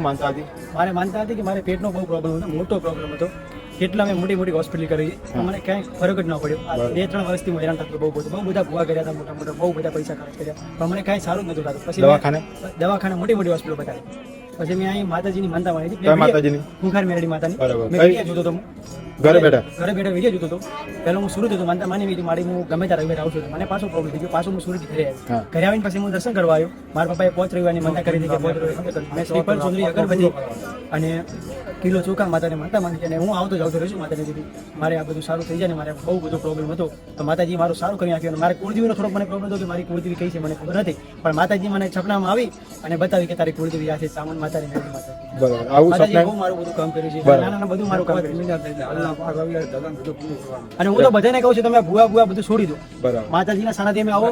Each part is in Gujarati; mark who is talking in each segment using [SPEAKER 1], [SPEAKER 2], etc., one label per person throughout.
[SPEAKER 1] શું માનતા હતી?
[SPEAKER 2] મારે માનતા હતી કે મારે પેટનો બહુ પ્રોબ્લેમ હતો મોટો પ્રોબ્લેમ હતો. કેટલા મેં મોટી મોટી હોસ્પિટલ કરી. મને ક્યાંય ફરક જ ન પડ્યો. બે ત્રણ વર્ષથી હું હેરાન થતો બહુ બધું. બહુ બધા ભૂવા કર્યા હતા મોટા મોટા બહુ બધા પૈસા ખર્ચ કર્યા. પણ મને કાંઈ સારું જ નતું થતું પછી
[SPEAKER 1] દવાખાને?
[SPEAKER 2] દવાખાને મોટી મોટી હોસ્પિટલ બતાવી. પછી મેં અહીં માતાજીની માનતા માની હતી.
[SPEAKER 1] માતાજીની?
[SPEAKER 2] ખુખાર મેરડી માતાની.
[SPEAKER 1] બરાબર.
[SPEAKER 2] મેં વીડિયો જોતો હતો. હું.
[SPEAKER 1] ઘરે બેઠા?
[SPEAKER 2] ઘરે બેઠા વીડિયો જોતો હતો. પહેલો હું સુરત હતો માનતા માની હતી મારી હું ગમે ત્યારે રવિવારે આવું છું. મને પાછો પ્રોબ્લેમ થઈ ગયો. પાછો હું સુરત ઘરે આવ્યો. ઘરે આવીને પછી હું દર્શન કરવા આવ્યો. મારા પપ્પાએ પોચ રવિવારની માનતા કરી હતી કે પોચ રવિવાર મેં શ્રીફળ સુંદરી અગરબત્તી અને કિલો ચોખા માતાને માનતા માની અને હું આવતો જાવતો રહીશું માતાને દીધી મારે આ બધું સારું થઈ જાય ને મારે બહુ બધો પ્રોબ્લેમ હતો. તો માતાજી મારું સારું કરી નાખ્યું અને મારે કુળદેવીનો થોડોક મને પ્રોબ્લેમ હતો કે મારી કુળદેવી કઈ છે મને ખબર નથી. પણ માતાજી મને સપનામાં આવી અને બતાવી કે તારી કુળદેવી આ છે ચામુંડ માતાની મેળી માતા
[SPEAKER 1] બરાબર. આવું સપના
[SPEAKER 2] મારું બધું કામ કર્યું છે. નાના નાના બધું મારું કામ કર્યું છે. અને હું તો બધાને કહું છું તમે ભૂવા ભૂવા બધું છોડી દો.
[SPEAKER 1] બરાબર.
[SPEAKER 2] માતાજીના સાનિધ્ય અમે આવો.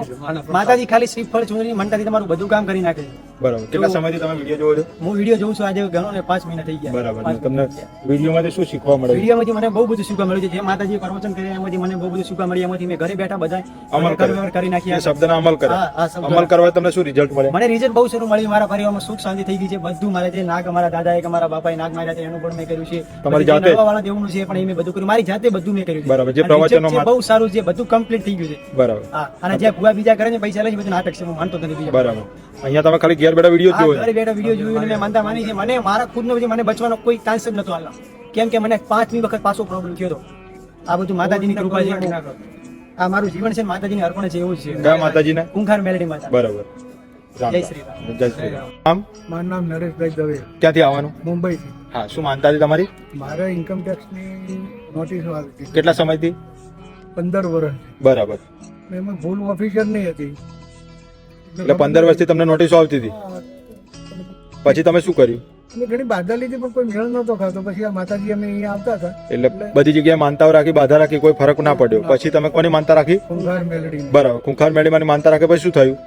[SPEAKER 2] માતાજી ખાલી શ્રીફળ છોડી મંટાથી તમારું બધું કામ કરી નાખે.
[SPEAKER 1] બરાબર. કેટલા સમયથી તમે વીડિયો જોવો છો?
[SPEAKER 2] હું વીડિયો જોઉં છું આજે ગણો ને પાંચ મહિના થઈ ગયા.
[SPEAKER 1] બરાબર. તમને વિડીયોમાંથી શું શીખવા મળે
[SPEAKER 2] વિડીયોમાંથી મને બહુ બધું શીખવા મળ્યું છે. જે માતાજી પ્રવચન કર્યા એમાંથી મને બહુ બધું શીખવા મળ્યું. એમાંથી મેં ઘરે બેઠા બધા
[SPEAKER 1] અમલ કરે.
[SPEAKER 2] કરી નાખ્યા.
[SPEAKER 1] શબ્દનો અમલ કરે. અમલ કરવા તમને શું રિઝલ્ટ મળે
[SPEAKER 2] મને રિઝલ્ટ બહુ સારું મળ્યું. મારા પરિવારમાં સુખ શાંતિ થઈ ગઈ છે. બધું મારે જે નાગ અમારા દાદાએ કે મારા બાપાએ નાગ માર્યા છે એનું પણ મેં કર્યું છે.
[SPEAKER 1] તમારી જાતે?
[SPEAKER 2] વાળા દેવનું છે પણ એ મેં બધું કર્યું. મારી જાતે બધું મેં કર્યું
[SPEAKER 1] બરાબર, જે પ્રવચનો માં-
[SPEAKER 2] બહુ સારું છે. બધું કમ્પ્લીટ થઈ ગયું છે.
[SPEAKER 1] બરાબર.
[SPEAKER 2] હા. અને જે ભૂવા બીજા કરે છે પૈસા લે છે બધું નાટક છે. હું માનતો નથી બીજા.
[SPEAKER 1] બરાબર. અહીંયા તમે ખાલી ઘેર બેઠા વીડિયો જોયો
[SPEAKER 2] ઘેર બેઠા વીડિયો જોયો અને મેં માનતા માની છે. મને મારા ખુદનો જે મને બચવાનો કોઈ ચાન્સ જ નતો આલા કેમ કે મને પાંચમી વખત પાછો પ્રોબ્લેમ થયો હતો. આ બધું માતાજીની કૃપા છે આ મારું જીવન છે માતાજીની અર્પણ છે એવું જ છે.
[SPEAKER 1] કયા માતાજીને?
[SPEAKER 2] કુંખાર મેલડી માતા.
[SPEAKER 1] બરાબર.
[SPEAKER 2] જય શ્રી રામ.
[SPEAKER 1] જય શ્રી રામ.
[SPEAKER 3] મારું નામ નરેશભાઈ દવે
[SPEAKER 1] ક્યાંથી આવવાનું?
[SPEAKER 3] મુંબઈથી.
[SPEAKER 1] હા શું માનતા હતી તમારી?
[SPEAKER 3] મારે ઇન્કમ ટેક્સની નોટિસો આવી
[SPEAKER 1] કેટલા સમયથી?
[SPEAKER 3] પંદર વર્ષ.
[SPEAKER 1] બરાબર.
[SPEAKER 3] એમાં ભૂલ ઓફિસર નહીં હતી.
[SPEAKER 1] એટલે પંદર વર્ષથી તમને નોટિસ આવતી હતી? પછી તમે શું કર્યું?
[SPEAKER 3] અમે ઘણી બાધા લીધી પણ કોઈ મેળ નહોતો ખાતો. પછી આ માતાજી અમે અહીંયા આવતા હતા.
[SPEAKER 1] એટલે બધી જગ્યાએ માનતાઓ રાખી બાધા રાખી કોઈ ફરક ના પડ્યો. પછી તમે કોની માનતા રાખી?
[SPEAKER 3] ખુંખાર મેલડી
[SPEAKER 1] બરાબર ખુંખાર મેળીમાં માનતા રાખે પછી શું થયું?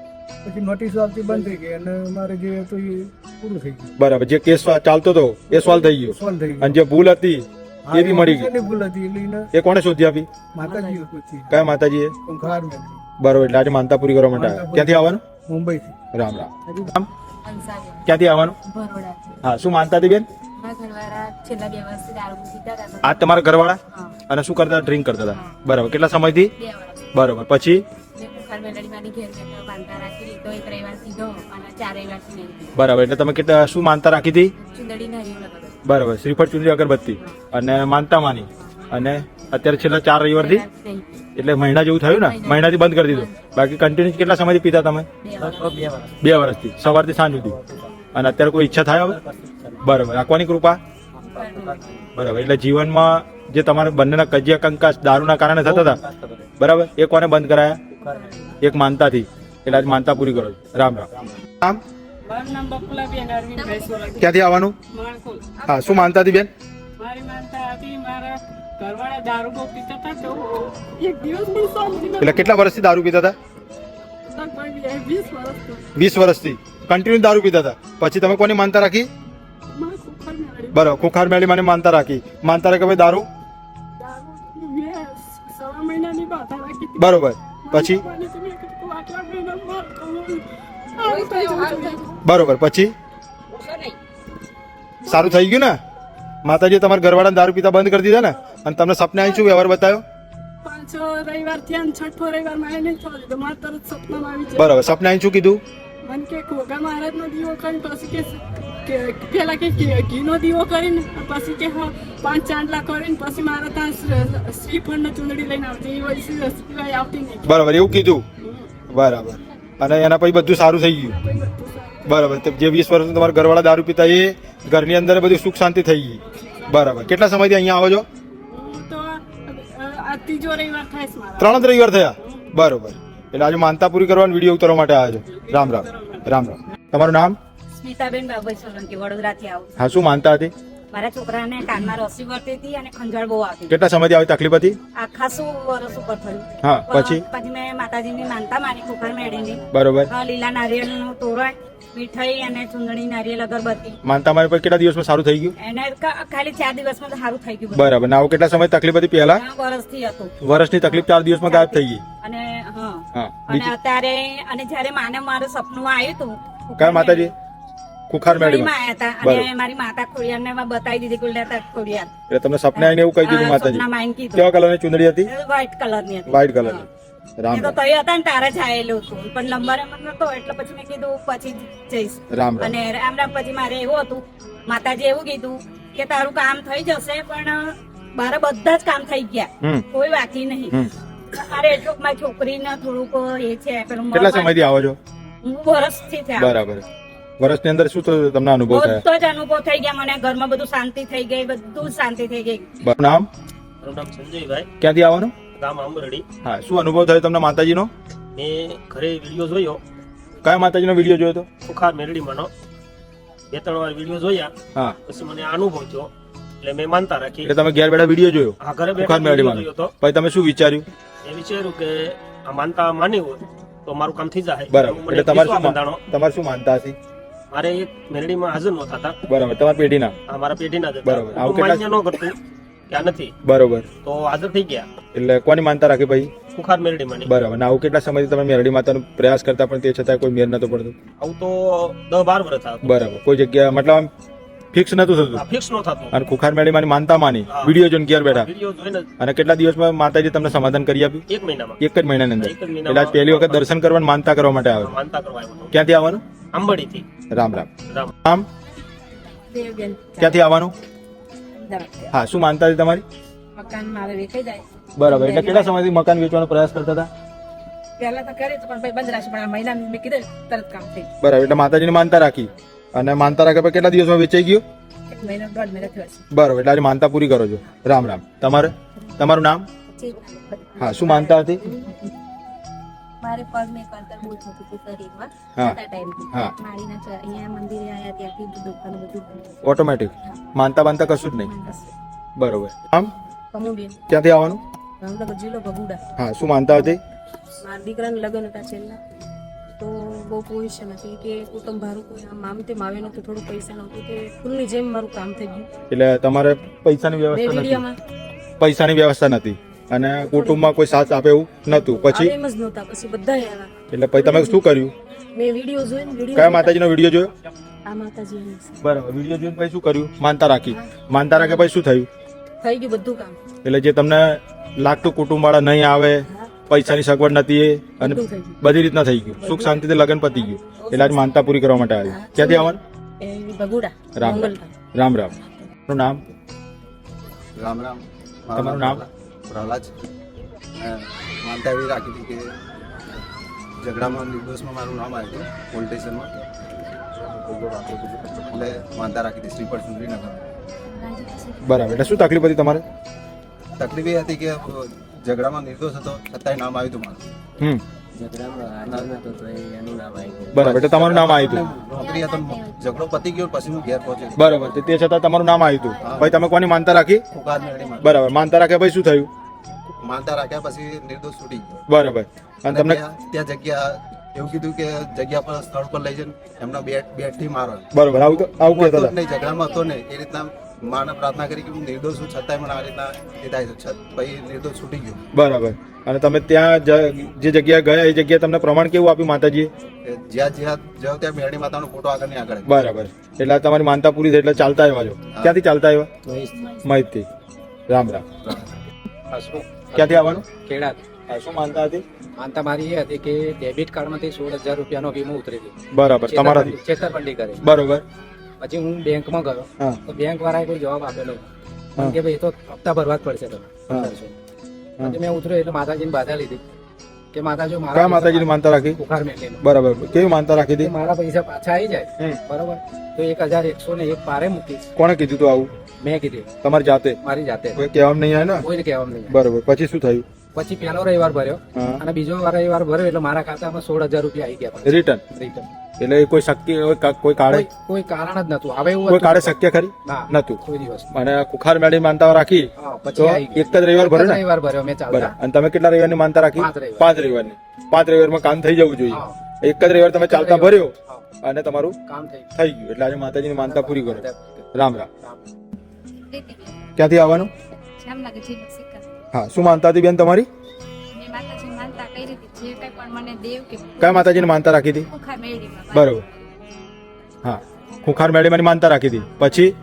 [SPEAKER 3] પછી નોટિસ આવતી બંધ થઈ ગઈ અને મારે જે હતું એ પૂરું થઈ ગયું.
[SPEAKER 1] બરાબર જે કેસ ચાલતો હતો એ સોલ્વ થઈ ગયો.
[SPEAKER 3] સોલ્વ થઈ
[SPEAKER 1] અને જે ભૂલ હતી એ બી મળી ગઈ.
[SPEAKER 3] ભૂલ હતી એટલે
[SPEAKER 1] એ કોણે શોધી આપી?
[SPEAKER 3] માતાજી પૂછી
[SPEAKER 1] કયા માતાજીએ? બરાબર એટલે આજે માનતા પૂરી કરવા માટે ક્યાંથી આવવાનું?
[SPEAKER 3] મુંબઈથી.
[SPEAKER 1] રામ રામ. ક્યાંથી આવવાનું? હા શું માનતા હતી બેન? આ તમારા ઘરવાળા? અને શું કરતા ડ્રિંક કરતા હતા? બરાબર કેટલા સમયથી? બરાબર પછી? બરાબર એટલે તમે કેટલા શું માનતા રાખી હતી? બરાબર શ્રીફળ ચુંદડી અગરબત્તી. અને માનતા માની અને અત્યારે છેલ્લા ચાર રવિવારથી?
[SPEAKER 4] થી
[SPEAKER 1] એટલે મહિના જેવું થયું ને? મહિનાથી બંધ કરી દીધું. બાકી કન્ટિન્યુ કેટલા સમયથી પીતા તમે?
[SPEAKER 4] બે વર્ષ.
[SPEAKER 2] થી
[SPEAKER 1] સવારથી વર્ષથી. સવારથી સાંજ સુધી. અને અત્યારે કોઈ ઈચ્છા થાય હવે? બરાબર રાખવાની કૃપા? બરાબર એટલે જીવનમાં જે તમારા બંનેના કજિયા કંકાસ દારૂના કારણે થતા હતા. બરાબર. એ કોને બંધ કરાયા? એક માનતાથી. એટલે આજ માનતા પૂરી કરો. રામ રામ. રામ ક્યાંથી આવવાનું? હા શું માનતા હતી બેન?
[SPEAKER 5] મારી માનતા હતી મારા ઘરવાળા દારૂ બહુ પીતા હતા તો એક દિવસ પણ સાંભળી
[SPEAKER 1] એટલે કેટલા વર્ષથી દારૂ પીતા હતા?
[SPEAKER 5] વીસ
[SPEAKER 1] વર્ષથી. કન્ટિન્યુ દારૂ પીતા હતા. પછી તમે કોની માનતા રાખી? બરાબર ખુખાર મેળી મને માનતા રાખી. માનતા રાખી ભાઈ દારૂ?
[SPEAKER 5] દારૂ મેં સવા મહિનાની બાધા રાખી હતી.
[SPEAKER 1] બરોબર. પછી. બરોબર, પછી? સારું થઈ ગયું ને? માતાજી તમારા ઘરવાળા દારૂ પીતા બંધ કરી દીધા ને? અને તમને સપને અહીં શું વ્યવહાર બતાવ્યો? બરોબર, સપને આવી શું કીધું?
[SPEAKER 5] પેલા કે ઘીનો દીવો કરીને પછી કે પાંચ ચાંદલા કરીને પછી મારા ત્યાં શ્રીફળ શ્રીફળને ચૂંદડી લઈને આવતી એ વળી સિવાય આવતી નહીં.
[SPEAKER 1] બરાબર એવું કીધું? બરાબર. અને એના પછી બધું સારું થઈ ગયું? બરાબર તો જે વીસ વર્ષ તમારા ઘરવાળા દારૂ પીતા એ ઘરની અંદર બધું સુખ શાંતિ થઈ ગઈ. બરાબર. કેટલા સમયથી અહીંયા આવો છો? ત્રણ જ રવિવાર થયા? બરોબર. એટલે આજે માનતા પૂરી કરવાનો વીડિયો ઉતારવા માટે આવ્યો છો. રામ રામ. રામ રામ. તમારું નામ?
[SPEAKER 6] સ્મિતાબેન બાબા સોલંકી વડોદરાથી આવું
[SPEAKER 1] હા શું માનતા હતી?
[SPEAKER 6] મારા છોકરાને કાનમાં રસી વર્તી હતી અને ખંજાળ બહુ આવતી
[SPEAKER 1] કેટલા સમયથી આવી તકલીફ હતી?
[SPEAKER 6] આ ખાસું વરસ ઉપર થયું.
[SPEAKER 1] હા પછી?
[SPEAKER 6] પછી મેં માતાજીની માનતા માની કુકર મેળીની.
[SPEAKER 1] બરોબર.
[SPEAKER 6] લીલા નારિયેળનું તોરણ મીઠાઈ અને ચૂંદડી નારિયેળ અગરબત્તી.
[SPEAKER 1] માનતા મારી પર કેટલા દિવસમાં સારું થઈ ગયું?
[SPEAKER 6] એને ખાલી ચાર દિવસમાં સારું થઈ ગયું
[SPEAKER 1] બરાબર. ના કેટલા સમય તકલીફ હતી પહેલા?
[SPEAKER 6] વર્ષથી હતું.
[SPEAKER 1] વર્ષની તકલીફ ચાર દિવસમાં ગાયબ થઈ ગઈ.
[SPEAKER 6] અને હા. અને અત્યારે અને જ્યારે માને મારું સપનું આવ્યું હતું
[SPEAKER 1] કયા માતાજી?
[SPEAKER 6] આયા હતા અને મારી માતા ખોડિયાર ને બતાવી દીધી કુલદેવતા ખોડિયાર
[SPEAKER 1] એટલે તમને સપને આવીને એવું કહી દીધું માતાજી. કેવા કલરની ચુંદડી હતી?
[SPEAKER 6] વ્હાઈટ કલરની હતી.
[SPEAKER 1] વ્હાઈટ કલરની રામ
[SPEAKER 6] તો તય હતા ને તારે જ આયેલું હતું. પણ નંબર એમ નતો એટલે પછી મેં કીધું પછી જઈશ.
[SPEAKER 1] રામ રામ.
[SPEAKER 6] અને રામ રામ પછી મારે એવું હતું. માતાજી એવું કીધું કે તારું કામ થઈ જશે પણ મારા બધા જ કામ થઈ ગયા. કોઈ બાકી નહીં. અરે એટલું મારી છોકરીને થોડુંક એ છે પેલું
[SPEAKER 1] કેટલા સમયથી આવો છો?
[SPEAKER 6] હું વર્ષથી થયા.
[SPEAKER 1] બરાબર. વર્ષની અંદર શું થયું? તમને અનુભવ થયો?
[SPEAKER 6] બધો જ અનુભવ થઈ ગયા મને. ઘરમાં બધું શાંતિ થઈ ગઈ બધું શાંતિ થઈ ગઈ.
[SPEAKER 1] નામ?
[SPEAKER 7] મારું નામ સંજયભાઈ.
[SPEAKER 1] ક્યાંથી આવવાનું?
[SPEAKER 7] ગામ આંબરડી.
[SPEAKER 1] હા શું અનુભવ થયો તમને માતાજીનો?
[SPEAKER 7] મેં ઘરે વીડિયો જોયો.
[SPEAKER 1] કયા માતાજીનો વીડિયો જોયો તો?
[SPEAKER 7] સુખાર મેરડીમાંનો. બે ત્રણ વાર વીડિયો જોયા.
[SPEAKER 1] હા.
[SPEAKER 7] પછી મને અનુભવ થયો. એટલે મેં માનતા રાખી.
[SPEAKER 1] એટલે તમે ઘેર બેઠા વીડિયો જોયો?
[SPEAKER 7] આ ઘરે બેઠા
[SPEAKER 1] મેરડીમાં
[SPEAKER 7] જોયો તો.
[SPEAKER 1] પછી તમે શું વિચાર્યું?
[SPEAKER 7] એ વિચાર્યું કે આ માનતા માની હોય તો મારું કામ થઈ જાય.
[SPEAKER 1] બરાબર. એટલે તમારે શું માનતા તમારે શું માનતા હતી
[SPEAKER 7] મારે એક મેરડીમાં હાજર નહોતા હતા.
[SPEAKER 1] બરાબર તમારા પેઢીના?
[SPEAKER 7] આ મારા પેઢીના જ
[SPEAKER 1] બરાબર. આવું કેટલા-
[SPEAKER 7] ન કરતું ત્યાં નથી.
[SPEAKER 1] બરોબર.
[SPEAKER 7] તો હાજર થઈ ગયા.
[SPEAKER 1] એટલે કોની માનતા રાખી ભાઈ?
[SPEAKER 7] સુખાર મેરડીમાંની.
[SPEAKER 1] બરાબર. ના આવું કેટલા સમયથી તમે મેરડી માતાનો પ્રયાસ કરતા પણ તે છતાં કોઈ મેર નતો પડતો?
[SPEAKER 7] આવું તો દસ બાર વર્ષ થયા
[SPEAKER 1] બરાબર. કોઈ જગ્યા મતલબ આમ ફિક્સ નતું થતું?
[SPEAKER 7] ફિક્સ ન થતું.
[SPEAKER 1] અને ખુખાર મેળી માની માનતા માની. વીડિયો જોઈને ઘેર બેઠા? અને કેટલા દિવસમાં માતાજી તમને સમાધાન કરી આપ્યું
[SPEAKER 7] એક મહિનામાં.
[SPEAKER 1] એક જ મહિનાની અંદર. એટલે પહેલી વખત દર્શન કરવા માનતા કરવા માટે આવે
[SPEAKER 7] માનતા કરવા
[SPEAKER 1] ક્યાંથી આવવાનું?
[SPEAKER 7] આંબડીથી
[SPEAKER 1] રામ રામ.
[SPEAKER 7] રામ.
[SPEAKER 1] આમ? ક્યાંથી આવવાનું? હા શું માનતા હતી તમારી?
[SPEAKER 4] મકાન મારે વેચાઈ જાય.
[SPEAKER 1] બરાબર એટલે કેટલા સમયથી મકાન વેચવાનો પ્રયાસ કરતા હતા?
[SPEAKER 4] પહેલા તો કરે પણ ભાઈ બંધ રાખશે પણ આ મહિના મેં કીધું તરત કામ થઈ ગયું.
[SPEAKER 1] બરાબર એટલે માતાજીને માનતા રાખી. અને માનતા રાખ્યા પછી કેટલા દિવસમાં વેચાઈ ગયું? બરાબર એટલે આજે માનતા પૂરી કરો છો. રામ રામ. તમારે? તમારું નામ? હા શું માનતા હતી?
[SPEAKER 4] મારે પગ ને કરતર બહુ થતું હતું શરીરમાં. છતાં ટાઈમથી
[SPEAKER 1] હા.
[SPEAKER 4] માળીના અહીંયા મંદિરે આવ્યા ત્યાંથી દુકાન બધું
[SPEAKER 1] ઓટોમેટિક માનતા માનતા કશું જ નહીં. બરોબર. આમ?
[SPEAKER 4] કમુબેન
[SPEAKER 1] ક્યાંથી આવવાનું?
[SPEAKER 4] ભાવનગર જિલ્લો ભગુડા.
[SPEAKER 1] હા શું માનતા હતી?
[SPEAKER 4] મારા દીકરાને લગ્ન હતા છેલ્લા. તો બહુ પોઝિશન હતી કે કુટુંબ ભારું કોઈ આમ આમ તેમ આવે નહોતું થોડું પૈસા નહોતું કે ફૂલની જેમ મારું કામ થઈ ગયું.
[SPEAKER 1] એટલે તમારે પૈસાની વ્યવસ્થા નથી. પૈસાની વ્યવસ્થા નથી. અને કુટુંબમાં કોઈ સાથ આપે એવું નતું પછી?
[SPEAKER 4] એમ જ નહોતા. પછી બધા આવ્યા
[SPEAKER 1] એટલે પછી તમે શું કર્યું?
[SPEAKER 4] મેં વીડિયો જોઈને વીડિયો
[SPEAKER 1] કયા માતાજીનો વીડિયો જોયો?
[SPEAKER 4] આ
[SPEAKER 1] બરાબર વીડિયો જોઈને પછી શું કર્યું? માનતા રાખી. માનતા રાખે પછી શું થયું?
[SPEAKER 4] થઈ ગયું બધું કામ.
[SPEAKER 1] એટલે જે તમને લાગતું કુટુંબ વાળા નહીં આવે પૈસાની સગવડ નથી એ અને
[SPEAKER 4] બધું
[SPEAKER 1] રીતના થઈ ગયું. સુખ શાંતિથી લગ્ન પતી ગયું. એટલે આજ માનતા પૂરી કરવા માટે આવ્યું. ક્યાંથી આવવાનું?
[SPEAKER 4] ભગુડા
[SPEAKER 1] રામ. રામ. રામનું નામ?
[SPEAKER 2] રામ રામ.
[SPEAKER 1] તમારું નામ?
[SPEAKER 2] પ્રહલાદ માનતા એવી રાખી હતી કે ઝઘડામાં નિર્દોષમાં મારું નામ આવ્યું હતું પોલીસ સ્ટેશનમાં એટલે માનતા રાખી હતી શ્રીપર સુંદરીનગર
[SPEAKER 1] બરાબર એટલે શું તકલીફ હતી તમારે?
[SPEAKER 2] તકલીફ એ હતી કે ઝઘડામાં નિર્દોષ હતો છતાંય નામ આવ્યું હતું મારું.
[SPEAKER 1] બરાબર એટલે તમારું નામ આવ્યું હતું.
[SPEAKER 2] ઝઘડો પતી ગયો પછી હું ઘેર પહોંચ્યો.
[SPEAKER 1] બરાબર તો છતાં તમારું નામ આવ્યું હતું. તમે કોની માનતા રાખી? બરાબર માનતા રાખે ભાઈ શું થયું?
[SPEAKER 2] માનતા રાખ્યા પછી નિર્દોષ છૂટી ગયો.
[SPEAKER 1] બરાબર. અને તમને
[SPEAKER 2] ત્યાં ત્યાં જગ્યા એવું કીધું કે જગ્યા પર સ્થળ પર લઈ જઈને એમનો બેટ બેટથી મારો.
[SPEAKER 1] બરાબર. આવું તો આવું કહેતા
[SPEAKER 2] હતો નહીં ઝઘડામાં હતો ને એ રીતના માને પ્રાર્થના કરી કે હું નિર્દોષ છું છતાંય મને આ રીતના એ થાય છે. છત પછી નિર્દોષ છૂટી ગયો.
[SPEAKER 1] બરાબર. અને તમે ત્યાં જે જગ્યા ગયા એ જગ્યાએ તમને પ્રમાણ કેવું આપ્યું માતાજીએ?
[SPEAKER 2] જ્યાં જ્યાં જાઓ ત્યાં મેળી માતાનો ફોટો આગળ ને આગળ.
[SPEAKER 1] બરાબર. એટલે તમારી માનતા પૂરી થઈ એટલે ચાલતા આવ્યા છો ક્યાંથી ચાલતા આવ્યા? મહિતથી રામ રામ. ક્યાંથી આવવાનું?
[SPEAKER 8] ખેડા
[SPEAKER 1] શું માનતા હતી?
[SPEAKER 8] માનતા મારી એ હતી કે ડેબિટ કાર્ડમાંથી સોળ હજાર રૂપિયાનો વીમો ઉતરી દીધો
[SPEAKER 1] બરાબર તમારાથી?
[SPEAKER 8] છેતરપંડી કરે.
[SPEAKER 1] બરોબર.
[SPEAKER 8] પછી હું બેંકમાં ગયો. તો બેંક વાળાએ કોઈ જવાબ આપેલો કે ભાઈ તો હપ્તા ભરવા જ પડશે તમે પછી મેં ઉતર્યો એટલે માતાજીની બાધા લીધી. કે માતાજી
[SPEAKER 1] કયા
[SPEAKER 8] મારા
[SPEAKER 1] માતાજીની માનતા રાખી?
[SPEAKER 8] બુખાર મેળવીને
[SPEAKER 1] બરાબર. કેવી માનતા રાખી હતી?
[SPEAKER 8] મારા પૈસા પાછા આવી જાય. બરાબર. તો એક હજાર એકસો ને એક પારે મૂકી.
[SPEAKER 1] કોણે કીધું તું આવું?
[SPEAKER 8] મેં કીધું.
[SPEAKER 1] તમારી જાતે?
[SPEAKER 8] મારી જાતે.
[SPEAKER 1] કોઈ કહેવામાં નહીં આવે ને?
[SPEAKER 8] કોઈને કહેવામાં નહીં
[SPEAKER 1] બરોબર. પછી શું થયું?
[SPEAKER 8] પછી પેલો રવિવાર ભર્યો અને બીજો રવિવાર ભર્યો એટલે મારા ખાતામાં સોળ હજાર રૂપિયા આવી ગયા
[SPEAKER 1] રિટર્ન
[SPEAKER 8] રિટર્ન
[SPEAKER 1] એટલે કોઈ શક્ય કોઈ કાળે
[SPEAKER 8] કોઈ કારણ? જ નતું હવે એવું
[SPEAKER 1] કોઈ કાળે શક્ય ખરી? નતું
[SPEAKER 8] કોઈ દિવસ
[SPEAKER 1] અને કુખાર મેળી માનતા રાખી તો
[SPEAKER 8] પછી
[SPEAKER 1] એક જ રવિવાર ભર્યો ને?
[SPEAKER 8] રવિવાર ભર્યો મેં ચાલતા.
[SPEAKER 1] અને તમે કેટલા રવિવારની માનતા રાખી?
[SPEAKER 8] પાંચ રવિવાર.
[SPEAKER 1] પાંચ રવિવારની. પાંચ રવિવારમાં કામ થઈ જવું જોઈએ. એક જ રવિવાર તમે ચાલતા ભર્યો અને તમારું
[SPEAKER 8] કામ થઈ
[SPEAKER 1] ગયું. એટલે આજે માતાજીની માનતા પૂરી કરો. રામ રામ. ક્યાંથી આવવાનું? હા શું માનતા હતી બેન તમારી કયા માતાજીની માનતા રાખી હતી? બરોબર. હા ખુખાર મેળીમાંની માનતા રાખી હતી. પછી.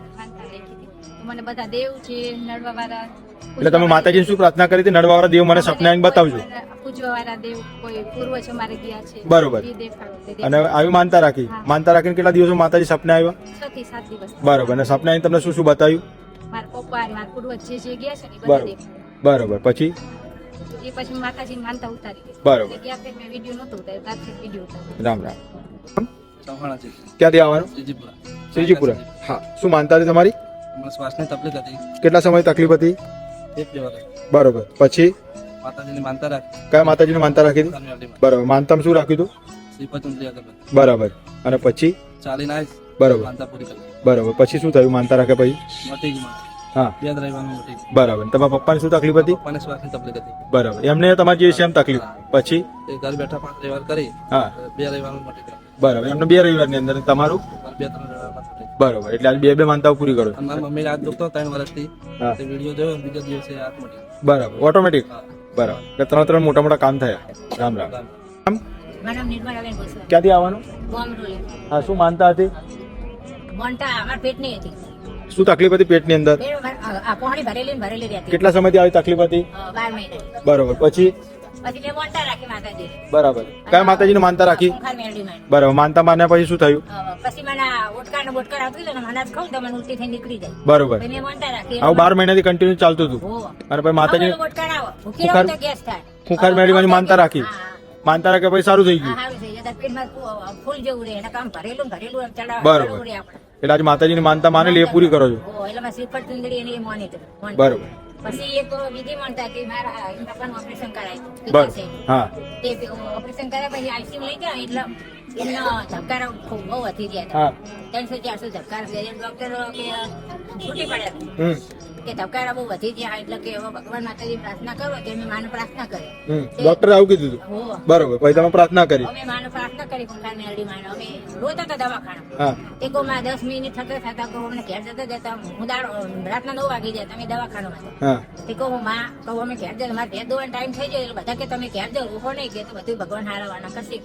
[SPEAKER 9] મને બધા દેવ છે નડવા વાળા
[SPEAKER 1] એટલે તમે માતાજી શું પ્રાર્થના કરી હતી? નડવાવાળા દેવ મને સપના બતાવજો.
[SPEAKER 9] પૂજવા દેવ કોઈ પૂર્વજ અમારે ગયા છે.
[SPEAKER 1] બરોબર. અને આવી માનતા રાખી? માનતા રાખીને કેટલા દિવસો માતાજી સપના આવ્યા?
[SPEAKER 9] થી દિવસ.
[SPEAKER 1] બરોબર. અને સપના તમને શું શું બતાવ્યું?
[SPEAKER 9] મારા પપ્પા અને મારા પૂર્વજ જે જે ગયા છે ને એ બધા
[SPEAKER 1] બરોબર. બરોબર. પછી?
[SPEAKER 9] એ પછી માતાજી માનતા ઉતારી
[SPEAKER 1] બરોબર.
[SPEAKER 9] ગયા ફેર મેં વીડિયો નહોતો ઉતાર્યો ત્યારથી વીડિયો ઉતાર્યો.
[SPEAKER 1] રામ રામ. ક્યાંથી આવવાનું? શ્રીજીપુરા હા શું માનતા હતી તમારી?
[SPEAKER 10] શ્વાસની તકલીફ હતી.
[SPEAKER 1] કેટલા સમય તકલીફ હતી?
[SPEAKER 10] એક બે વર્ષ
[SPEAKER 1] બરોબર. પછી?
[SPEAKER 10] માતાજીની માનતા રાખી.
[SPEAKER 1] કયા માતાજીની માનતા રાખી હતી. બરોબર. માનતામાં શું રાખ્યું હતું. બરાબર. અને પછી?
[SPEAKER 10] ચાલીને આવી
[SPEAKER 1] બરોબર.
[SPEAKER 10] માનતા પૂરી કરી.
[SPEAKER 1] બરોબર. પછી શું થયું? માનતા રાખે પછી?
[SPEAKER 10] મટી ગઈ
[SPEAKER 1] હા.
[SPEAKER 10] બે રવિવારનું મટી ગયું
[SPEAKER 1] બરાબર. તમારા પપ્પાને શું તકલીફ હતી?
[SPEAKER 10] પપ્પાને શ્વાસની તકલીફ હતી?
[SPEAKER 1] બરાબર. એમને તમારી જેવી સેમ તકલીફ. પછી?
[SPEAKER 10] ઘર બેઠા પાંચ રવિવાર કરી.
[SPEAKER 1] હા.
[SPEAKER 10] બે રવિવારનું મટી ગયું.
[SPEAKER 1] બરાબર. એમને બે રવિવારની અંદર. તમારું?
[SPEAKER 10] બે ત્રણ રવિવારમાં મટી
[SPEAKER 1] એટલે આજે બે બે માનતાઓ પૂરી કરો
[SPEAKER 10] મારી હાથ દુખતો ત્રણ વર્ષથી. વીડિયો જોયો બીજા દિવસે હાથ મટી
[SPEAKER 1] બરાબર. ઓટોમેટિક? બરાબર. એટલે ત્રણ ત્રણ મોટા મોટા કામ થયા. રામ રામ. ક્યાંથી આવવાનું? હા શું માનતા હતી?
[SPEAKER 9] મોન્ટા અમારા પેટની હતી.
[SPEAKER 1] શું તકલીફ હતી પેટની અંદર?
[SPEAKER 9] પોહણી ભરેલી ને ભરેલી રહેતી.
[SPEAKER 1] કેટલા સમયથી આવી તકલીફ હતી?
[SPEAKER 9] બાર મહિના.
[SPEAKER 1] બરોબર. પછી?
[SPEAKER 9] પછી મેં મોન્ટા રાખી માતાજી
[SPEAKER 1] બરાબર. કયા માતાજીની માનતા રાખી?
[SPEAKER 9] મેળવી
[SPEAKER 1] બરાબર. માનતા માન્યા પછી શું થયું?
[SPEAKER 9] પછી મને ઓટકા ને બોટકા આવતી ને મને ખાઉં તો મને ઉલટી થઈ નીકળી જાય.
[SPEAKER 1] બરોબર.
[SPEAKER 9] મેં મોન્ટા રાખી.
[SPEAKER 1] આવું બાર મહિનાથી કન્ટિન્યુ ચાલતું હતું. અને પછી માતાજી
[SPEAKER 9] બોટકા મેળવી આવો.
[SPEAKER 1] ખુખાર-
[SPEAKER 9] ગેસ થાય.
[SPEAKER 1] ખુખાર મેળવીની માનતા રાખી. માનતા રાખે પછી સારું થઈ ગયું.
[SPEAKER 9] સારું થઈ જાય. તો પેટમાં ફૂ- ફૂલ જેવું રહે. એને કામ ભરેલું ભરેલું
[SPEAKER 1] બરોબર. એટલે આજે માતાજીની માનતા માનેલી એ પૂરી કરો છો?
[SPEAKER 9] એટલે મેં શ્રીફળ ચુંદડી એને માની
[SPEAKER 1] બરોબર.
[SPEAKER 9] પછી એક બીજી માનતા કે મારા પપ્પાનું ઓપરેશન કરાય. છે.
[SPEAKER 1] હા.
[SPEAKER 9] તે ઓપરેશન કર્યા પછી આઈસીયુ લઈ ગયા એટલે એમના ધબકારા ખૂબ બહુ વધી ગયા ત્રણસો ચારસો ધબકારા ડોક્ટર કે છૂટી પડ્યા કે ધબકારા બહુ વધી ગયા એટલે કે હવે ભગવાન માતાજી પ્રાર્થના કરો કે મેં માને પ્રાર્થના કરી.
[SPEAKER 1] ડોક્ટરે આવું કીધું હતું બરોબર પછી તમે પ્રાર્થના કરી?
[SPEAKER 9] અમે માને પ્રાર્થના કરી કુંઠાની હરડી માને. અમે રોતા હતા દવાખાના
[SPEAKER 1] હા.
[SPEAKER 9] તે માં દસ મિનિટ થતા થતા કહો અમને ઘેર જતા જતા હું દાડો રાતના નવ વાગી જાય તમે દવાખાનામાં છો.
[SPEAKER 1] હા.
[SPEAKER 9] તે હું માં કહું અમે ઘેર જતા મારે ઘેર દોવાનો ટાઈમ થઈ જાય એટલે બધા કે તમે ઘેર જાઓ ઊભો નહીં કે તો બધું ભગવાન હારાવાના કરશે.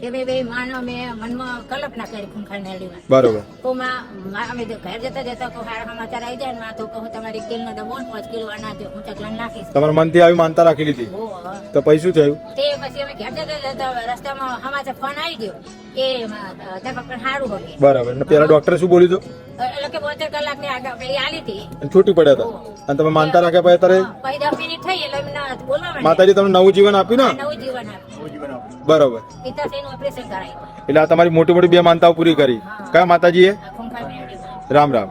[SPEAKER 9] કે બે બે માનો અમે મનમાં કલ્પના કરી ખૂંખાની હરડીમાં
[SPEAKER 1] બરોબર.
[SPEAKER 9] તો માં અમે ઘેર જતા જતા કહો હારા સમાચાર આવી જાય ને માં તો કહો તમારી કિલનો ડબ્બો ને પાંચ કિલો અનાજ હું ચકલાને નાખીશ
[SPEAKER 1] તમારા મનથી આવી માનતા રાખી લીધી?
[SPEAKER 9] હો, હવે.
[SPEAKER 1] તો પછી શું થયું?
[SPEAKER 9] તે પછી અમે ઘેર જતા જતા રસ્તામાં સમાચાર ફોન આવી ગયો કે ધરપકડ સારું હોય
[SPEAKER 1] બરાબર. અને પેલા ડોક્ટરે શું બોલ્યું હતું
[SPEAKER 9] એટલે કે બોતેર કલાકની આગળ પેલી આલી હતી.
[SPEAKER 1] અને છૂટી પડ્યા હતા. અને તમે માનતા રાખ્યા પછી અત્યારે?
[SPEAKER 9] પછી દસ મિનિટ થઈ એટલે એમને બોલવા માંડ્યા.
[SPEAKER 1] માતાજી તમને નવું જીવન આપ્યું ને?
[SPEAKER 9] નવું જીવન આપ્યું.
[SPEAKER 1] બરોબર.
[SPEAKER 9] પિતાશ્રીનું ઓપરેશન કરાયું.
[SPEAKER 1] એટલે આ તમારી મોટી મોટી બે માનતાઓ પૂરી કરી. કયા માતાજીએ?
[SPEAKER 9] આ ખૂંખાર.
[SPEAKER 1] રામ રામ.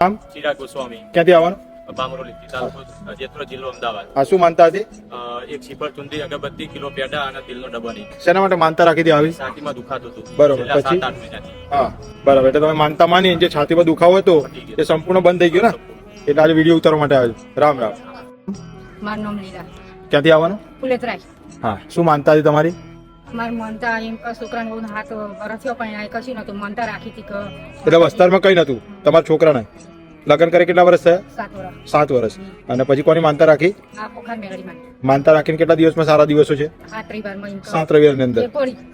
[SPEAKER 1] રામ.
[SPEAKER 7] ચિરાગ ગોસ્વામી.
[SPEAKER 1] ક્યાંથી આવવાનું?
[SPEAKER 7] બામરોલી તાલુકો જેતરો જિલ્લો અમદાવાદ.
[SPEAKER 1] આ શું માનતા હતી?
[SPEAKER 7] એક શ્રીફળ ચુંદી અગરબત્તી કિલો પેડા અને દિલનો ડબ્બાની
[SPEAKER 1] શેના માટે માનતા રાખી હતી આવી?
[SPEAKER 7] છાતીમાં દુખાતું હતું.
[SPEAKER 1] બરોબર, પછી? હા બરાબર. એટલે તમે માનતા માની જે છાતીમાં દુખાવો હતો એ સંપૂર્ણ બંધ થઈ ગયો ને? એટલે આજે વીડિયો ઉતારવા માટે આવ્યો રામ રામ.
[SPEAKER 5] મારું નામ લીલા.
[SPEAKER 1] ક્યાંથી આવવાનું?
[SPEAKER 5] પુલેતરાય
[SPEAKER 1] હા શું માનતા હતી તમારી?
[SPEAKER 5] મારું મનતા એમ કે છોકરાને બહુ હાથ વરસ્યો પણ કશું નતું મનતા રાખી હતી કે
[SPEAKER 1] એટલે વસ્તારમાં કઈ નતું તમારા છોકરાને? લગ્ન કરે કેટલા વર્ષ થયા?
[SPEAKER 5] સાત વર્ષ.
[SPEAKER 1] અને પછી કોની માનતા રાખી? માનતા રાખીને કેટલા દિવસમાં સારા દિવસો છે?
[SPEAKER 5] આ ત્રિવારમાં એમ
[SPEAKER 1] સાત રવિવારની અંદર.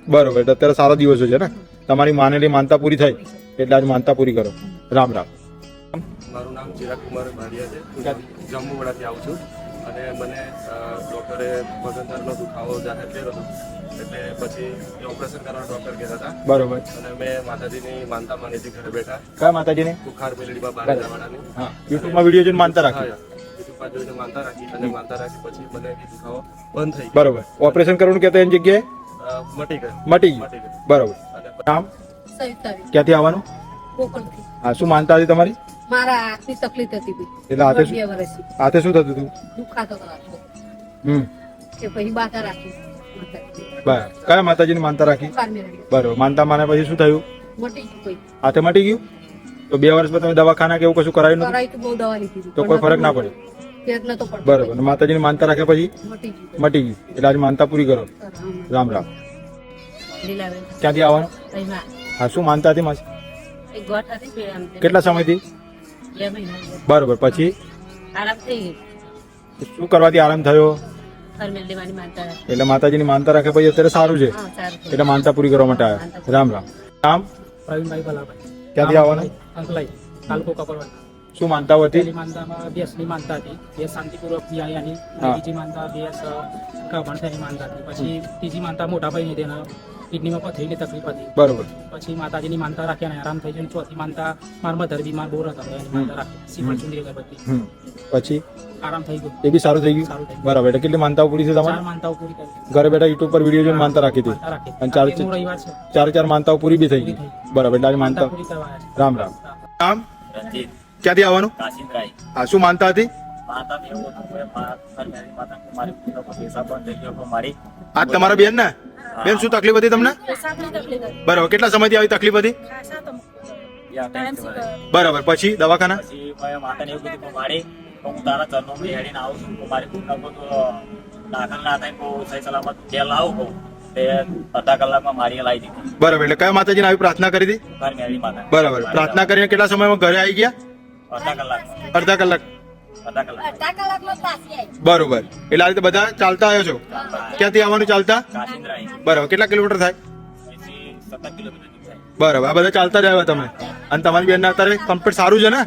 [SPEAKER 1] બરોબર એટલે અત્યારે સારા દિવસો છે ને? તમારી માનેલી માનતા પૂરી થઈ? એટલે આજ માનતા પૂરી કરો. રામ રામ.
[SPEAKER 11] મારું નામ ચિરાગ કુમાર ભાડિયા છે. જમ્મુવાડાથી આવું છું. અને મને ડૉક્ટરે પગંદરનો દુખાવો જાહેર કર્યો હતો. એટલે પછી ઓપરેશન કરવાનું ડોક્ટર કહેતા હતા.
[SPEAKER 1] બરોબર.
[SPEAKER 11] અને મેં માતાજીની માનતા માનીથી ઘરે બેઠા.
[SPEAKER 1] કયા માતાજીને?
[SPEAKER 11] બુખાર મેલડીમાં બારાજાવાડાની
[SPEAKER 1] હા. યુટ્યુબમાં વીડિયો જોઈને માનતા રાખી.
[SPEAKER 11] યુટ્યુબમાં જોઈને માનતા રાખી અને માનતા રાખી પછી મને દુખાવો બંધ થઈ
[SPEAKER 1] બરોબર. ઓપરેશન કરવાનું કહેતા એની જગ્યાએ?
[SPEAKER 11] ગયો. મટી ગયું.
[SPEAKER 1] મટી ગયું. બરોબર. નામ? ક્યાંથી આવવાનું?
[SPEAKER 5] કોકણથી
[SPEAKER 1] હા શું માનતા હતી તમારી?
[SPEAKER 5] મારા હાથની તકલીફ હતી
[SPEAKER 1] એટલે હાથે શું? હાથે શું થતું હતું?
[SPEAKER 5] દુખાતો હતો
[SPEAKER 1] હમ.
[SPEAKER 5] કે પછી બાધા રાખી.
[SPEAKER 1] બરાબર. કયા માતાજીની માનતા રાખી? બરાબર. માનતા માને પછી શું થયું? હાથે મટી ગયું? તો બે વર્ષમાં તમે દવાખાના કે એવું કશું કરાયું નતું
[SPEAKER 5] તો
[SPEAKER 1] કોઈ ફરક ના પડે બરાબર. માતાજીની માનતા રાખ્યા પછી?
[SPEAKER 5] મટી ગયું.
[SPEAKER 1] એટલે આજે માનતા પૂરી કરો. રામ રામ. ક્યાંથી આવવાનું? હા શું માનતા હતી માસી? કેટલા સમયથી? બરોબર. પછી? શું કરવાથી આરામ થયો? એટલે માતાજીની માનતા રાખે પછી અત્યારે સારું છે. એટલે માનતા પૂરી કરવા માટે આવ્યા. રામ રામ. રામ.
[SPEAKER 2] પ્રવીણભાઈ ભલાભાઈ.
[SPEAKER 1] ક્યાંથી આવવાના?
[SPEAKER 10] અંકલાઈ તાલુકો કપરવડ
[SPEAKER 1] શું માનતા હતી
[SPEAKER 10] માનતામાં બેસની માનતા હતી. બે
[SPEAKER 1] હા.
[SPEAKER 10] બીજી માનતા બે ભણતરની માનતા હતી. પછી ત્રીજી માનતા મોટાભાઈ ભાઈને તેના કિડનીમાં પણ પથરીની તકલીફ હતી.
[SPEAKER 1] બરોબર.
[SPEAKER 10] પછી માતાજીની માનતા રાખી અને આરામ થઈ ગયો ચોથી માનતા મારમાં મધર બીમાર બોર હતા એની માનતા રાખી શ્રીફળ ચુંદડી અગરબત્તી
[SPEAKER 1] પછી?
[SPEAKER 10] આરામ થઈ ગયો.
[SPEAKER 1] એ બી સારું થઈ ગયું?
[SPEAKER 10] થઈ
[SPEAKER 1] બરાબર. એટલે કેટલી માનતાઓ પૂરી છે તમારે?
[SPEAKER 10] માનતાઓ પૂરી કરી.
[SPEAKER 1] ઘરે બેઠા યુટ્યુબ પર વીડિયો જોઈને માનતા રાખી હતી. અને ચાર
[SPEAKER 10] આ
[SPEAKER 1] ચાર ચાર માનતાઓ પૂરી બી થઈ ગઈ. બરાબર. એટલે આજે
[SPEAKER 10] માનતા.
[SPEAKER 1] રામ રામ. રામ. ક્યાંથી આવવાનું? હા શું માનતા હતી?
[SPEAKER 12] થઈ
[SPEAKER 1] આજ તમારા બેન ને બેન શું તકલીફ હતી તમને? બરાબર કેટલા સમયથી આવી તકલીફ હતી? બરાબર પછી દવાખાના?
[SPEAKER 12] પછી એવું કીધું મારી હું તારા હેડીને આવું છું. મારી પુત્ર દાખલ ના થાય તો સહી સલામત ઘેર લાવું કહું અડધા કલાકમાં મારી લાવી દીધી.
[SPEAKER 1] બરાબર એટલે કયા માતાજીને આવી પ્રાર્થના કરી હતી? બરાબર પ્રાર્થના કરીને કેટલા સમયમાં ઘરે આવી ગયા?
[SPEAKER 12] અડધા
[SPEAKER 1] કલાક
[SPEAKER 12] અડધા કલાક.
[SPEAKER 1] બરોબર. એટલે આ રીતે બધા ચાલતા આવ્યો છો? ક્યાંથી આવવાનું ચાલતા? બરોબર. કેટલા કિલોમીટર થાય? બરાબર. આ બધા ચાલતા જ આવ્યા તમે? અને તમારી બેનના અત્યારે કમ્પ્લીટ સારું છે ને?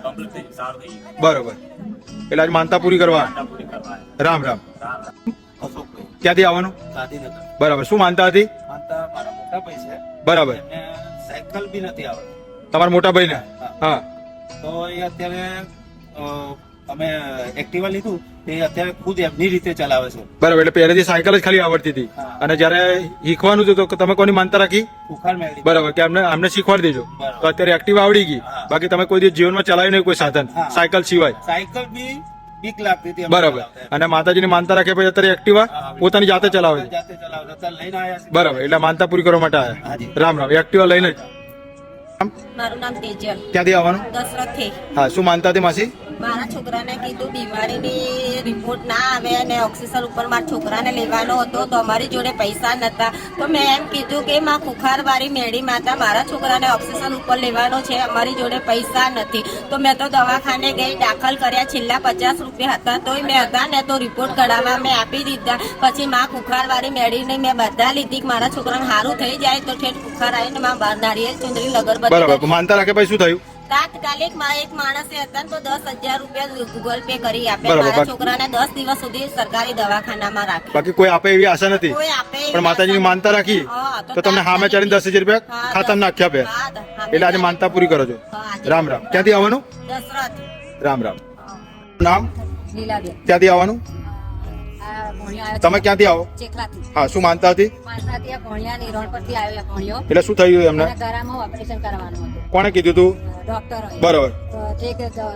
[SPEAKER 1] બરોબર. એટલે આજે માનતા પૂરી કરવા. રામ રામ. ક્યાંથી આવવાનું? બરાબર. શું માનતા હતી?
[SPEAKER 13] માનતા મારા મોટા ભાઈ છે.
[SPEAKER 1] બરાબર.
[SPEAKER 13] સાયકલ બી નથી આવડતી.
[SPEAKER 1] તમારા મોટા ભાઈને? હા.
[SPEAKER 13] તો અત્યારે અમે એક્ટિવા લીધું તે અત્યારે ખુદ એમની રીતે ચલાવે છે.
[SPEAKER 1] બરાબર એટલે પહેલેથી સાયકલ જ ખાલી આવડતી હતી. અને જ્યારે શીખવાનું હતું તો તમે કોની માનતા રાખી? બરાબર કે અમને અમને શીખવાડી દેજો. તો અત્યારે એક્ટિવા આવડી ગઈ. બાકી તમે કોઈ દિવસ જીવનમાં ચલાવ્યું નહીં કોઈ સાધન સાયકલ સિવાય.
[SPEAKER 13] સાયકલ બી બીક લાગતી હતી
[SPEAKER 1] બરાબર. અને માતાજીની માનતા રાખે પછી અત્યારે એક્ટિવા પોતાની જાતે ચલાવે બરાબર એટલે માનતા પૂરી કરવા માટે આવ્યા. રામ રામ. એક્ટિવા લઈને જ.
[SPEAKER 14] મારું નામ તેજલ.
[SPEAKER 1] ક્યાંથી આવવાનું?
[SPEAKER 14] દશરથથી.
[SPEAKER 1] હા શું માનતા હતી માસી?
[SPEAKER 14] મારા છોકરાને કીધું બીમારીની રિપોર્ટ ના આવે અને ઓક્સિજન ઉપર મારા છોકરાને લેવાનો હતો તો અમારી જોડે પૈસા નતા. તો મેં એમ કીધું કે માં ખુખારવાળી મેળી માતા મારા છોકરાને ઓક્સિજન ઉપર લેવાનો છે, અમારી જોડે પૈસા નથી. તો મેં તો દવાખાને ગઈ, દાખલ કર્યા, છેલ્લા પચાસ રૂપિયા હતા, તોય મેં હતા ને તો રિપોર્ટ કઢાવવા મેં આપી દીધા. પછી માં ખુખારવાળી મેળીને મેં બધા લીધી મારા છોકરાને સારું થઈ જાય તો ઠેઠ ખુખાર આવીને માં નારિયેલ ચુંદરી લગરબત્તી
[SPEAKER 1] બરાબર માનતા રાખે પછી શું થયું?
[SPEAKER 14] તાત્કાલિક એક માણસે હતા તો દસ હજાર રૂપિયા ગૂગલ પે કરી
[SPEAKER 1] આપ્યા
[SPEAKER 14] મારા છોકરાને દસ દિવસ સુધી સરકારી દવાખાનામાં રાખે.
[SPEAKER 1] બાકી કોઈ આપે એવી આશા નથી. પણ માતાજીની માનતા રાખી તો તમને સામે ચડીને દસ હજાર રૂપિયા ખાતામાં નાખ્યા
[SPEAKER 14] હા,
[SPEAKER 1] એટલે આજે માનતા પૂરી કરો છો. રામ રામ. ક્યાંથી આવવાનું? રામ રામ. નામ? ક્યાંથી આવવાનું? તમે ક્યાંથી આવો? હા શું માનતા હતી? એટલે શું થયું એમને? કોણે કીધું તું?
[SPEAKER 15] ડોક્ટર
[SPEAKER 1] બરાબર.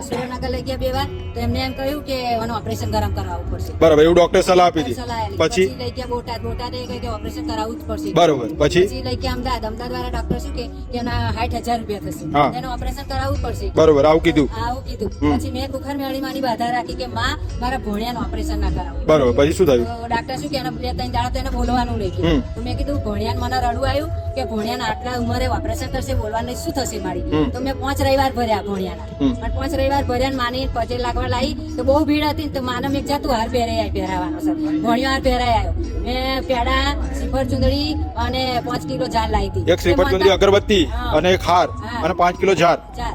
[SPEAKER 15] સુરેન્દ્રનગર લઈ ગયા બે વાર તો એમને એમ કહ્યું કે એનું ઓપરેશન ગરમ કરાવવું પડશે.
[SPEAKER 1] બરાબર એવું ડોક્ટર સલાહ આપી હતી. પછી
[SPEAKER 15] લઈ ગયા બોટાદ. બોટાદ એ કે ઓપરેશન કરાવવું જ પડશે.
[SPEAKER 1] બરોબર પછી?
[SPEAKER 15] પછી લઈ ગયા અમદાવાદ. અમદાવાદ વાળા ડોક્ટર શું કે કે એના સાઠ હજાર રૂપિયા થશે. એનું ઓપરેશન કરાવવું પડશે.
[SPEAKER 1] બરોબર આવું કીધું.
[SPEAKER 15] આવું કીધું. પછી મેં બુખાર મેળીમાંની બાધા રાખી કે માં મારા ભોણિયાનું ઓપરેશન ના કરાવું.
[SPEAKER 1] બરોબર પછી શું થયું?
[SPEAKER 15] તો શું કે એને બે ત્રણ દાડા તો એને બોલવાનું નહીં કીધું તો મેં કીધું ભણ્યાને મને રડવું આવ્યું કે ભણ્યાને આટલા ઉંમરે ઓપરેશન કરશે બોલવાનું શું થશે મારી? તો મેં પાંચ રવિવાર ભર્યા ભણ્યાના પણ પાંચ રવિવાર ભર્યા માની પછી લાગવા લાવી તો બહુ ભીડ હતી તો માનમ મેં જાતું હાર પહેરાય પહેરાવાનો સર ભણ્યો હાર પહેરાય આવ્યો. મેં પેડા શ્રીફળ ચુંદડી અને પાંચ કિલો ઝાર લાવી હતી.
[SPEAKER 1] એક શ્રીફળ ચુંદડી અગરબત્તી અને એક હાર અને પાંચ કિલો ઝાર
[SPEAKER 15] તો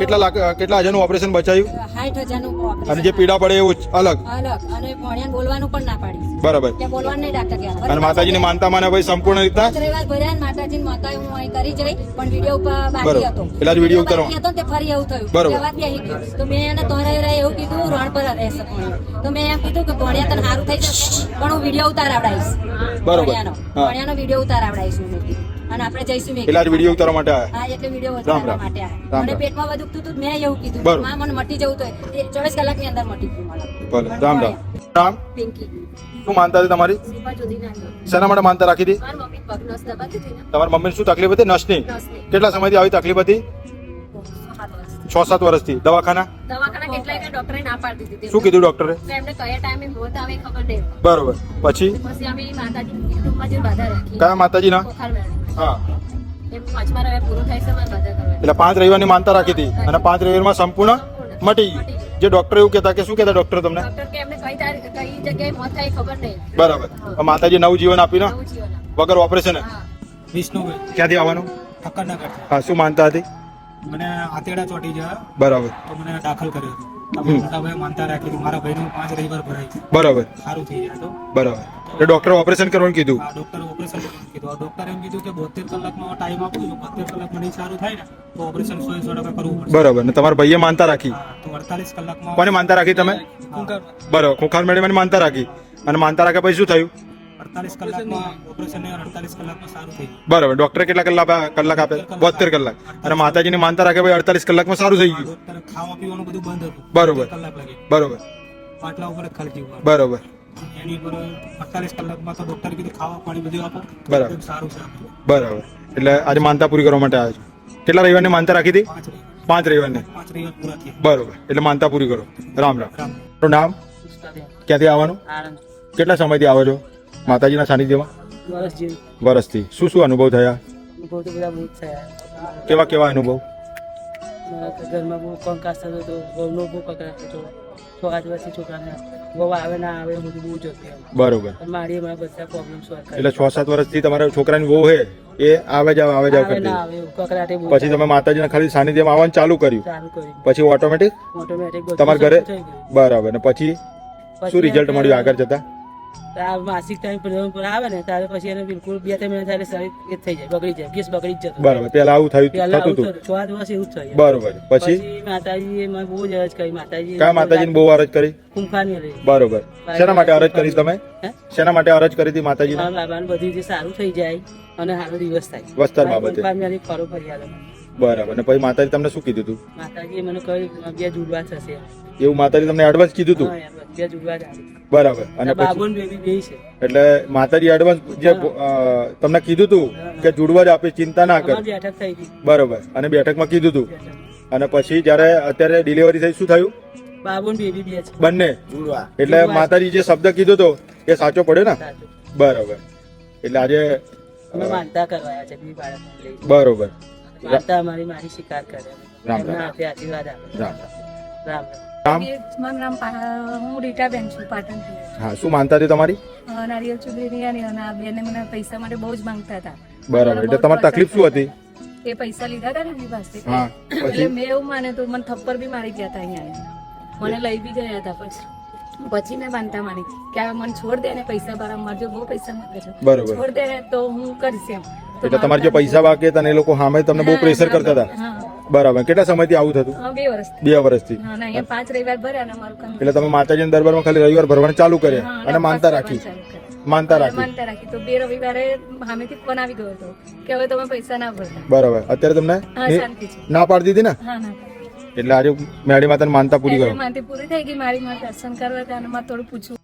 [SPEAKER 1] કેટલા લાખ કેટલા હજારનું ઓપરેશન બચાવ્યું
[SPEAKER 15] સાઠ હજારનું
[SPEAKER 1] અને જે પીડા પડે એવું અલગ?
[SPEAKER 15] અલગ. અને ભણ્યાને બોલવાનું પણ ના પાડી.
[SPEAKER 1] બરાબર.
[SPEAKER 15] કે બોલવાનું નહીં ડાક્ટર કહેવાય
[SPEAKER 1] અને માતાજીને માનતા માને ભાઈ સંપૂર્ણ રીતના
[SPEAKER 15] રવિવાર ભર્યા માતાજીને માતા હું અહીં કરી જઈ પણ વિડિયો ઉપર બાકી હતો.
[SPEAKER 1] એટલે જ વિડિયો.
[SPEAKER 15] બાકી હતો તે ફરી એવું થયું.
[SPEAKER 1] બરોબર.
[SPEAKER 15] વાત કે અહીં તો મેં એને તોરાઈ રહે એવું કીધું રણ પર રહેશે ભણ્યો તો મેં એમ કીધું કે ભણ્યા તને સારું થઈ જશે પણ હું વીડિયો ઉતારાવડાવીશ
[SPEAKER 1] બરાબર.
[SPEAKER 15] ભણ્યાનો.
[SPEAKER 1] હા.
[SPEAKER 15] ભણ્યાનો વીડિયો ઉતારાવડાવીશ હું મેં કીધું. અને આપણે જઈશું મેં
[SPEAKER 1] પેલા જ વિડિયો ઉતારવા માટે આવ્યા
[SPEAKER 15] હા એટલે વિડિયો ઉતારવા. માટે આવ્યા મને પેટમાં બધું દુખતું મેં એવું કીધું. માં મને મટી જવું તો ચોવીસ કલાકની અંદર મટી ગયું મને
[SPEAKER 1] ભલે. રામ રામ. રામ.
[SPEAKER 15] પિંકી.
[SPEAKER 1] શું માનતા હતી તમારી. શેના માટે માનતા રાખી હતી?
[SPEAKER 15] ને.
[SPEAKER 1] તમારી મમ્મીને શું તકલીફ હતી? નસની. કેટલા સમયથી આવી તકલીફ હતી? છ સાત વર્ષથી. દવાખાના?
[SPEAKER 15] દવાખાના કેટલાય કે ડોક્ટરે ના પાડી દીધી
[SPEAKER 1] શું કીધું ડોક્ટરે?
[SPEAKER 15] એમને કયા ટાઈમે મોત આવે ખબર નહીં.
[SPEAKER 1] બરોબર. પછી?
[SPEAKER 15] પછી અમે માતાજી
[SPEAKER 1] કયા માતાજીના?
[SPEAKER 15] પોખાર
[SPEAKER 1] એટલે પાંચ રવિવારની માનતા રાખી હતી અને પાંચ રવિવારમાં સંપૂર્ણ મટી ગયું જે ડોક્ટર એવું કહેતા કે શું કહેતા ડોક્ટર તમને?
[SPEAKER 15] ડોક્ટર કે એમને કઈ તારીખ કઈ જગ્યાએ મોત થાય એ ખબર નહીં.
[SPEAKER 1] બરાબર. માતાજી નવું જીવન આપીને
[SPEAKER 15] ને?
[SPEAKER 1] વગર ઓપરેશન
[SPEAKER 15] હા.
[SPEAKER 16] વિષ્ણુભાઈ.
[SPEAKER 1] ક્યાંથી આવવાનું? હા શું માનતા હતી?
[SPEAKER 10] મને આતેડા ચોટી ગયા.
[SPEAKER 1] બરાબર.
[SPEAKER 10] તો મને દાખલ કર્યો હતો તો મોટા ભાઈ માનતા રાખી મારા ભાઈનું પાંચ રવિવાર ભરાય.
[SPEAKER 1] બરાબર.
[SPEAKER 10] સારું થઈ જાય તો.
[SPEAKER 1] બરાબર. એટલે ડોક્ટરે ઓપરેશન કરવાનું કીધું?
[SPEAKER 10] આ ઓપરેશન કરવાનું કીધું. ડોક્ટરે એમ કીધું કે બોતેર કલાકનો ટાઈમ આપું છું. બોતેર કલાકમાં નહીં સારું થાય ને તો ઓપરેશન સો સો ટકા કરવું પડશે.
[SPEAKER 1] બરાબર. ને તમારા ભાઈએ માનતા રાખી?
[SPEAKER 10] તો અડતાલીસ કલાકમાં
[SPEAKER 1] કોને માનતા રાખી તમે? બરાબર. ખોખાર મેડમ માનતા રાખી. અને માનતા રાખ્યા પછી શું થયું?
[SPEAKER 10] અડતાલીસ કલાકમાં ઓપરેશન ને અડતાલીસ કલાકમાં સારું થઈ ગયું.
[SPEAKER 1] બરાબર. ડોક્ટરે કેટલા કલાક કલાક આપે? બોતેર કલાક. અને માતાજીને માનતા રાખે ભાઈ અડતાલીસ કલાકમાં સારું થઈ ગયું.
[SPEAKER 10] ખાવા પીવાનું બધું બંધ હતું.
[SPEAKER 1] બરોબર.
[SPEAKER 10] કલાક લાગે.
[SPEAKER 1] બરોબર.
[SPEAKER 10] પાટલા ઉપર ખાલી
[SPEAKER 1] બરોબર.
[SPEAKER 10] એની ઉપર અડતાલીસ કલાકમાં તો ડોક્ટર કીધું ખાવા પાણી બધું આપો.
[SPEAKER 1] બરાબર.
[SPEAKER 10] સારું છે
[SPEAKER 1] બરાબર. એટલે આજે માનતા પૂરી કરવા માટે આવ્યો છો. કેટલા રવિવારની માનતા રાખી હતી?
[SPEAKER 10] પાંચ રવિવાર.
[SPEAKER 1] પાંચ રવિવારની. બરોબર. એટલે માનતા પૂરી કરો. રામ રામ.
[SPEAKER 10] રામ.
[SPEAKER 1] નામ? ક્યાંથી આવવાનું? કેટલા સમયથી આવો છો? માતાજીના સાનિધ્યમાં? વરસથી શું શું અનુભવ થયા?
[SPEAKER 10] અનુભવ તો બધા બહુ થયા.
[SPEAKER 1] કેવા કેવા અનુભવ?
[SPEAKER 10] ઘરમાં બહુ કંકાસ થતો હતો ઘરનો બહુ કંકાસ થતો છોકરા દિવસથી છોકરાને બહુ આવે ના આવે બધું બહુ જ
[SPEAKER 1] બરોબર.
[SPEAKER 10] મારી મારા બધા પ્રોબ્લેમ સોલ્વ
[SPEAKER 1] એટલે છ સાત વર્ષથી તમારા છોકરાની બહુ હે એ આવે જાવ આવે જાવ કરતી પછી તમે માતાજીના ખાલી સાનિધ્યમાં આવવાનું ચાલુ કર્યું. પછી ઓટોમેટિક
[SPEAKER 10] ઓટોમેટિક
[SPEAKER 1] તમારા ઘરે? બરાબર. ને પછી શું રિઝલ્ટ મળ્યું આગળ જતા?
[SPEAKER 10] આ માસિક ટાઈમ પર પર આવે ને ત્યારે પછી એને બિલકુલ બે ત્રણ મહિના થાય શરીર એ થઈ જાય બગડી જાય ગેસ બગડી જ જતો
[SPEAKER 1] બરાબર પેલા આવું થયું પેલા
[SPEAKER 10] આવું
[SPEAKER 1] હતું.
[SPEAKER 10] છ દિવસ એવું થયું.
[SPEAKER 1] બરોબર પછી?
[SPEAKER 10] માતાજી એ મને બહુ જ અરજ કરી માતાજી
[SPEAKER 1] કા માતાજીને બહુ અરજ કરી?
[SPEAKER 10] કુંભારની રહી
[SPEAKER 1] બરોબર. શેના માટે અરજ કરી તમે? શેના માટે અરજ કરી હતી
[SPEAKER 10] માતાજી બાબાને બધી રીતે સારું થઈ જાય અને સારો દિવસ થાય.
[SPEAKER 1] વસ્તર બાબતે.
[SPEAKER 10] કુંભારની ફરો ફરિયાદ.
[SPEAKER 1] બરાબર. ને પછી માતાજી તમને શું કીધું હતું
[SPEAKER 10] માતાજી મને કહ્યું બે જુડવા થશે.
[SPEAKER 1] એવું માતાજી તમને એડવાન્સ કીધું હતું. બરાબર. અને એટલે માતાજી એડવાન્સ જે તમને કીધું હતું કે જુડવા જ આપે ચિંતા ના કર. બરોબર. અને બેઠકમાં કીધું હતું અને પછી જ્યારે અત્યારે ડિલિવરી થઈ શું થયું?
[SPEAKER 10] બાબુ ને બેબી બે છે.
[SPEAKER 1] બંને. એટલે માતાજી જે શબ્દ કીધો હતો એ સાચો પડ્યો ને? બરાબર. એટલે આજે બરોબર.
[SPEAKER 10] માનતા મારી શિકાર કરે.
[SPEAKER 1] રામ
[SPEAKER 10] આપે.
[SPEAKER 1] રામ
[SPEAKER 10] રામ.
[SPEAKER 1] રામ
[SPEAKER 4] મારું નામ હું રીટાબેન છું પાટણથી
[SPEAKER 1] હા શું માનતા હતી તમારી?
[SPEAKER 4] અ, નારિયેળ ચૂંટણી અને અને આ બેને મને પૈસા માટે બહુ જ માંગતા હતા.
[SPEAKER 1] બરાબર એટલે તમારી તકલીફ શું હતી?
[SPEAKER 4] એ પૈસા લીધા હતા ને એમની પાસે. એટલે મેં એવું માને તો મને થપ્પર બી મારી ગયા હતા અહીંયા મને લઈ બી ગયા હતા પછી. પછી મેં માનતા માની કે મને છોડ દે ને પૈસા ભરા મારજો બહુ પૈસા માંગે છે.
[SPEAKER 1] બરોબર.
[SPEAKER 4] છોડ દે તો હું કરીશ એમ.
[SPEAKER 1] એટલે તમારે જે પૈસા બાકી હતા ને એ લોકો સામે તમને બહુ પ્રેશર કરતા હતા.
[SPEAKER 4] હા.
[SPEAKER 1] બરાબર. કેટલા સમયથી આવું થતું?
[SPEAKER 4] બે વર્ષ
[SPEAKER 1] બે વર્ષથી.
[SPEAKER 4] પાંચ રવિવાર ભર્યા અમારું
[SPEAKER 1] એટલે તમે માતાજીના દરબારમાં ખાલી રવિવાર ભરવાનું ચાલુ કર્યા અને માનતા રાખી. માનતા રાખી.
[SPEAKER 4] માનતા રાખી. તો બે રવિવારે સામેથી ફોન આવી ગયો હતો કે હવે તમે પૈસા ના ભરતા.
[SPEAKER 1] બરાબર. અત્યારે તમને ના પાડી દીધી ને? એટલે આજે મેળી માતાને માનતા પૂરી
[SPEAKER 4] ગયો માનતી પૂરી થઈ ગઈ. મારી માતા દર્શન કરવા ત્યાં થોડું પૂછવું.